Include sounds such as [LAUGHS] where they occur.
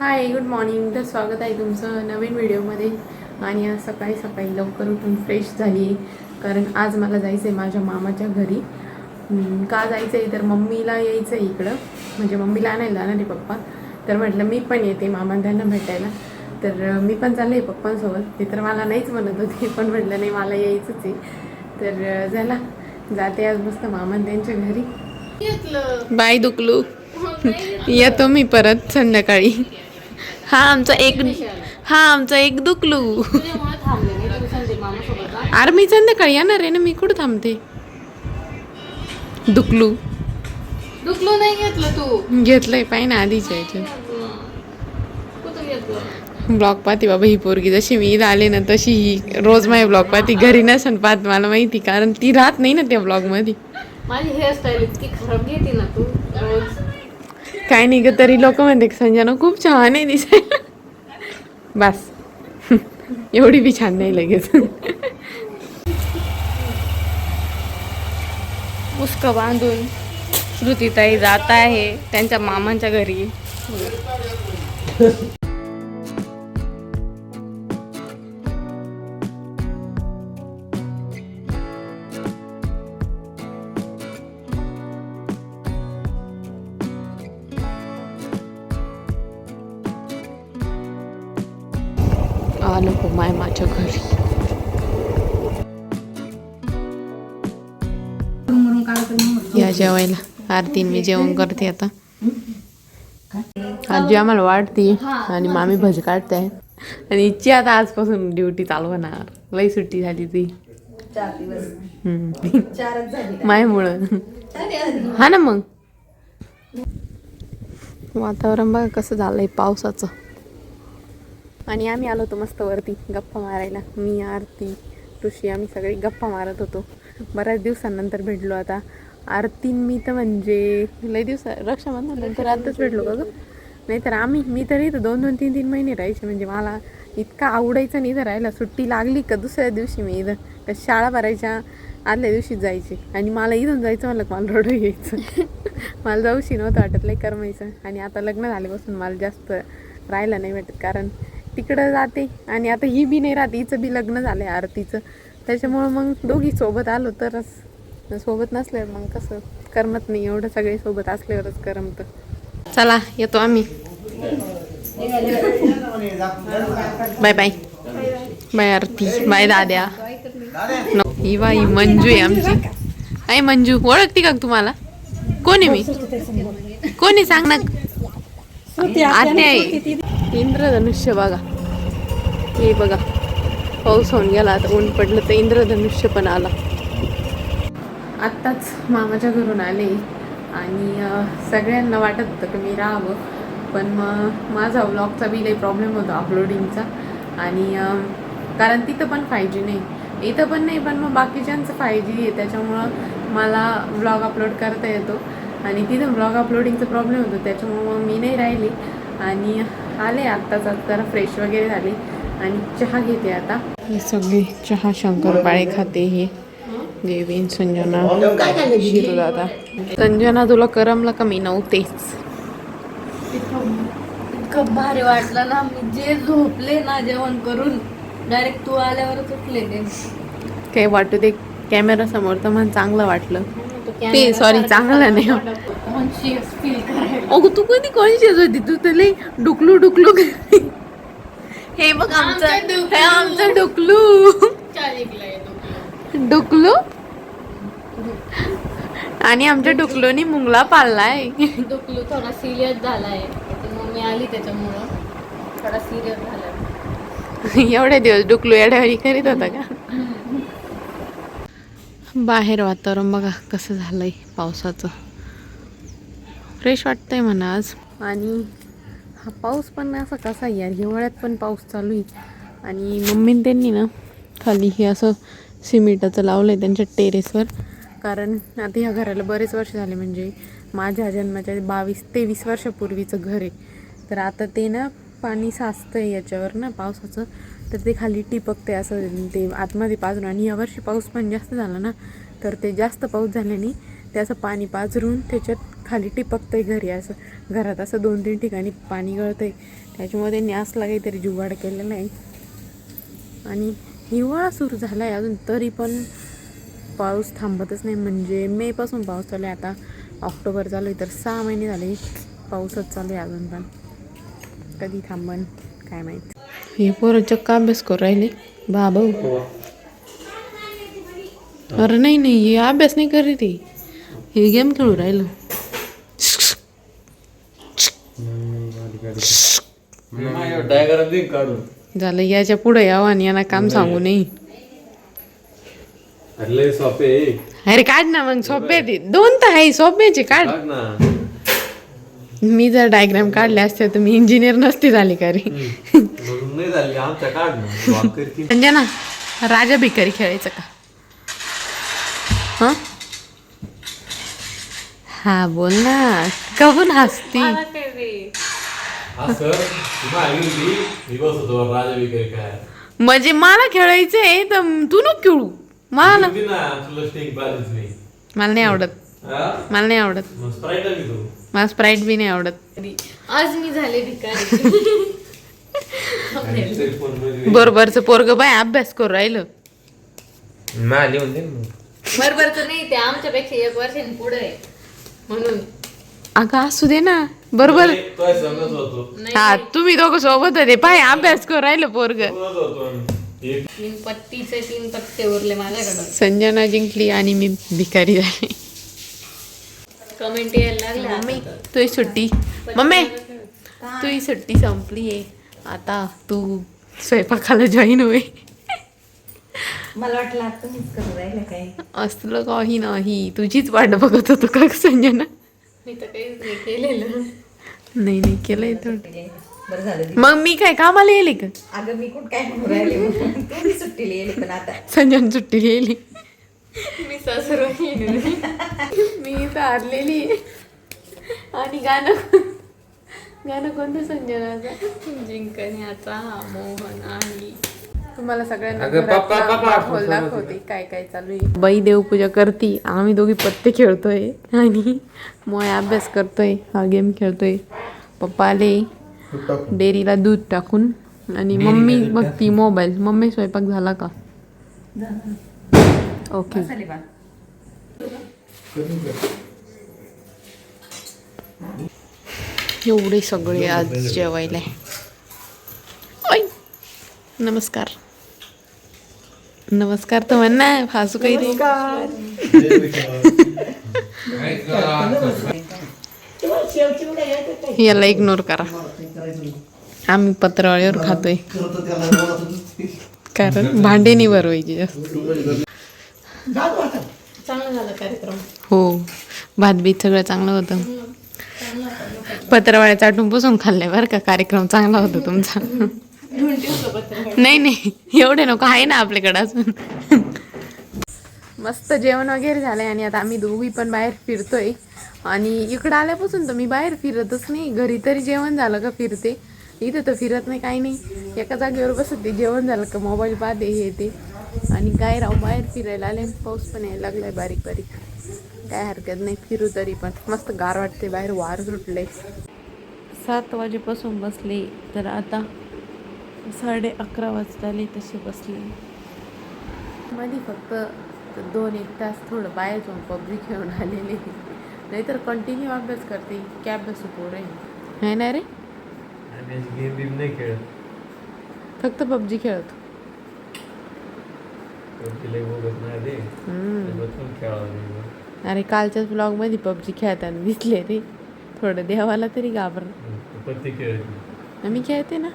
Hi good morning तर स्वागत आहे तुमचं नवीन व्हिडिओमध्ये आणि आज सकाळी सकाळी लवकर उठून फ्रेश झाली. कारण आज मला जायचं आहे माझ्या मामाच्या घरी. का जायचं आहे तर मम्मीला यायचं आहे इकडं. म्हणजे मम्मीला आणायला जाणार आहे पप्पा. तर म्हटलं मी पण येते मामा त्यांना भेटायला. तर मी पण चालले पप्पांसोबत. ते तर मला नाहीच म्हणत होते पण म्हटलं नाही मला यायचंच आहे. तर चला जाते आज मस्त मामा त्यांच्या घरी. बाय दुकलू. येतो मी परत संध्याकाळी. हा आमचा एक हा आमचा एक दुकलू. अरे मी संध्याकाळी येणार आहे ना मी कुठं थांबते? दुकलू. दुखलो नाही घेतलं तू. घेतलंय पाय ना आधीच यायचं घेतलं. ब्लॉग पाहते बाबा ही पोरगी जशी मी इथं आले ना तशी ही रोज माझे ब्लॉग पाहते. घरी नसन पाहत मला माहिती कारण ती राहत नाही ना त्या ब्लॉगमध्ये माझी हेअरस्टाईल इतकी खराब घेते ना तू रोज. काय नाही ग तरी लोक म्हणते संजना खूप छान आहे दिसायला. बस. [LAUGHS] एवढी बी छान नाही लगेच. मुस्क बांधून श्रुतीताई जात आहे त्यांच्या मामांच्या घरी. आलो हो माय माझ्या घरी. या जेवायला. आरतीन मी जेवण करते आता. आजी आम्हाला वाटते आणि मामी भजी काढते. आणि इच्छी आता आजपासून ड्युटी चालू होणार लई सुट्टी झाली ती. मायमुळं. हा ना मग. वातावरण बघा कसं झालंय पावसाचं. आणि आम्ही आलो होतो मस्त वरती गप्पा मारायला. मी आरती ऋषी आम्ही सगळे गप्पा मारत होतो. बऱ्याच दिवसांनंतर भेटलो आता. आरती मी तर म्हणजे लय दिवस रक्षाबंधन नंतर आताच भेटलो का गं? नाहीतर आम्ही मी तरी इथं दोन दोन तीन तीन महिने राहायचे. म्हणजे मला इतका आवडायचं नाही इथं राहायला. सुट्टी लागली का दुसऱ्या दिवशी मी इथं. का शाळा भरायच्या आदल्या दिवशीच जायचे. आणि मला इथून जायचं म्हणलं मला रोड यायचं. [LAUGHS] मला जाऊशी नव्हतं वाटत लई करमायचं. आणि आता लग्न झाल्यापासून मला जास्त राहायला नाही भेटत. कारण तिकडं जाते आणि आता ही बी नाही राहते हिचं बी लग्न झालं आहे आरतीचं. त्याच्यामुळं मग दोघी सोबत आलो तरच. सोबत नसल्यावर मग कसं? करमत नाही एवढं सगळे सोबत असल्यावरच करमत. चला येतो आम्ही. Bye bye. Bye Aarti bye दाद्या. ही बाई मंजू आहे आमची. आहे मंजू ओळखते का तुम्हाला? कोणी मी? कोणी सांग ना आत्या आहे. इंद्रधनुष्य बघा. हे बघा. पाऊस होऊन गेला आता ऊन पडलं तर इंद्रधनुष्य पण आला. आत्ताच मामाच्या घरून आले आणि सगळ्यांना वाटत होतं की मी राहावं पण मग माझा व्लॉगचा बी लई प्रॉब्लेम होता अपलोडिंगचा आणि कारण तिथं पण फाय जी नाही. इथं पण नाही पण मग बाकीच्यांचं फाय जी आहे त्याच्यामुळं मला व्लॉग अपलोड करता येतो. आणि तिथं ब्लॉग अपलोडिंगचा प्रॉब्लेम होतो त्याच्यामुळं मग मी नाही राहिली. आणि आले आत्ताच आता जरा फ्रेश वगैरे झाले आणि चहा घेते आता. हे सगळे चहा शंकरपाळे खाते हे. देवीन संजना. शिरू दादा संजना तुला करमलं का मी? नव्हतेच इतकं भारी वाटलं ना. मी जे झोपले ना जेवण करून डायरेक्ट तू आल्यावरच उठले ते. काही वाटू दे कॅमेरा समोर तर मला चांगलं वाटलं. ते सॉरी चांगलं नाही करायला अगं तू कधी कॉन्शियस होती? तू तर लई डुकलू डुकलू. हे बघ आमचं आमचं डुकलू. हे आमचं डुकलू डुकलू आणि आमच्या डुकलूनी मुंगला पाळलाय दुखलू थोडा सिरियस झालाय. मम्मी आली त्याच्यामुळं. थोडा सिरियस झाला एवढे दिवस डुकलू एवढ्या करीत होता का? बाहेर वातावरण बघा कसं झालं आहे पावसाचं. फ्रेश वाटतंय म्हणा आज. आणि हा पाऊस पण असा कसा आहे यार हिवाळ्यात पण पाऊस चालू आहे. आणि मम्मीन त्यांनी ना खाली हे असं सिमेंटाचं लावलं आहे त्यांच्या टेरेसवर कारण आता ह्या घराला बरेच वर्ष झाले म्हणजे माझ्या जन्माच्या बावीस तेवीस वर्षापूर्वीचं घर आहे. तर आता ते ना पाणी साचतं आहे याच्यावर ना पावसाचं. तर ते खाली टिपकते असं ते आतमध्ये पाजून आणि यावर्षी पाऊस पण जास्त झाला ना तर ते जास्त पाऊस झाल्याने त्याचं पाणी पाझरून त्याच्यात खाली टिपकतंय घरी असं घरात असं दोन तीन ठिकाणी पाणी गळतंय. त्याच्यामुळे त्यांनी असला काहीतरी जुगाड केलेला आहे. आणि हिवाळा सुरू झाला आहे अजून तरी पण पाऊस थांबतच नाही. म्हणजे मेपासून पाऊस चालू आहे. आता ऑक्टोबर चालू आहे तर सहा महिने झाले पाऊसच चालू आहे अजून पण. कधी थांबन काय माहीत. हे पोरं चक्क अभ्यास करू राहिले बाबा अरे नाही नाही हे अभ्यास नाही करीत हे हे गेम खेळू राहिलं झालं याच्यापुढे यावं आणि यांना काम सांगू नये अरे काढ ना मग सोपे ते दोन तर आहे सोप्याचे काढ मी जर डायग्राम काढले असते तर मी इंजिनियर नसते झाले का रे नाही झाली आमच्या काढ ना वाक करती. संजना राजा भिकारी खेळायचं का? हा? हा बोल ना. कबून हसती? म्हणजे मला खेळायचंय तर तू नको खेळू. मला ना मला नाही आवडत. हा? मला नाही आवडत. मला स्प्राईट बी नाही आवडत. आज मी झाले भिकारी. [LAUGHS] बरोबरचं पोरग बाय अभ्यास करू राहिलं. मा लिहून दे बरोबरच नाही ते आमच्यापेक्षा एक वर्षांनी पुढे आहे. म्हणून. अगं असू दे ना. बरोबर. हा तुम्ही दोघं सोबत होते पाय अभ्यास करू राहिलं पोरग. तीन पत्तीचे तीन पत्ते उरले माझ्याकडं. संजना जिंकली आणि मी भिकारी झाले. कमेंट यायला लागल्या मम्मी. तुझी सुट्टी. मम्मी तुझी सुट्टी संपली आहे आता तू स्वयंपाकाला जॉईन होय. मला वाटलं आता तुम्हीच करू राहिलं काय. असलं काही नाही. तुझीच वाट बघत होतो का संजना? मी तर काहीच नाही केलेलं नाही. नाही केलंय सुट्टी बरं झालं. मग मी काय कामाला येईल का? अगं मी कुठं काय म्हणू राहिले? तुम्ही सुट्टीला येईल पण आता. संजना सुट्टी येईल. मी सासर मी तर हारलेली. आणि गाणं गाणं कोणतं संजनाचं जिंकण्याचा मोहन आहे. तुम्हाला सगळ्यांना पप्पा, दाखवते काय काय चालू आहे? बाई देवपूजा करती. आम्ही दोघी पत्ते खेळतोय. आणि मोय अभ्यास करतोय. हा गेम खेळतोय. पप्पा आले. डेअरीला दूध टाकून. आणि मम्मी बघती मोबाईल. मम्मी स्वयंपाक झाला का? ओके चालेल बा एवढे सगळे आज जेवायला. ऐ नमस्कार. नमस्कार तर म्हण ना फासू काही नाही याला इग्नोर करा. आम्ही पत्रावळीवर खातोय. कारण भांडे नाही भरवायचे जास्त. चांगला झाला कार्यक्रम. हो भात बीत सगळं चांगलं होतं. पत्रावळ्या चाटून पुसून खाल्ले बरं का? कार्यक्रम चांगला होता तुमचा. नाही नाही. एवढे नको. आहे ना आपल्याकडे अजून. मस्त जेवण वगैरे झालंय आणि आता आम्ही दोघी पण बाहेर फिरतोय. आणि इकडं आल्यापासून तर मी बाहेर फिरतच नाही. घरी तरी जेवण झालं का फिरते. इथं तर फिरत नाही काही नाही. एका जागेवर बसते. जेवण झालं का मोबाईल पाहते हे ते. आणि काय राहू बाहेर फिरायला आले. पाऊस पण यायला लागलाय बारीक बारीक. काय हरकत नाही फिरू तरी पण. मस्त गार वाटते बाहेर वार सुटले सात वाजेपासून बसले तर आता साडे अकरा वाजता आले तसे बसले. मध्ये फक्त दोन एक तास थोडं बाहेर जाऊन पबजी खेळून आलेले. नाहीतर कंटिन्यू अभ्यास करते की अभ्यास पोर आहे है ना रे? गेम बिम नाही खेळत. फक्त पबजी खेळत. तिला बघत नाही रे. खेळावं. अरे कालच्याच ब्लॉगमध्ये पबजी खेळताना दिसले रे. थोडं देवाला तरी घाबर मी खेळते ना.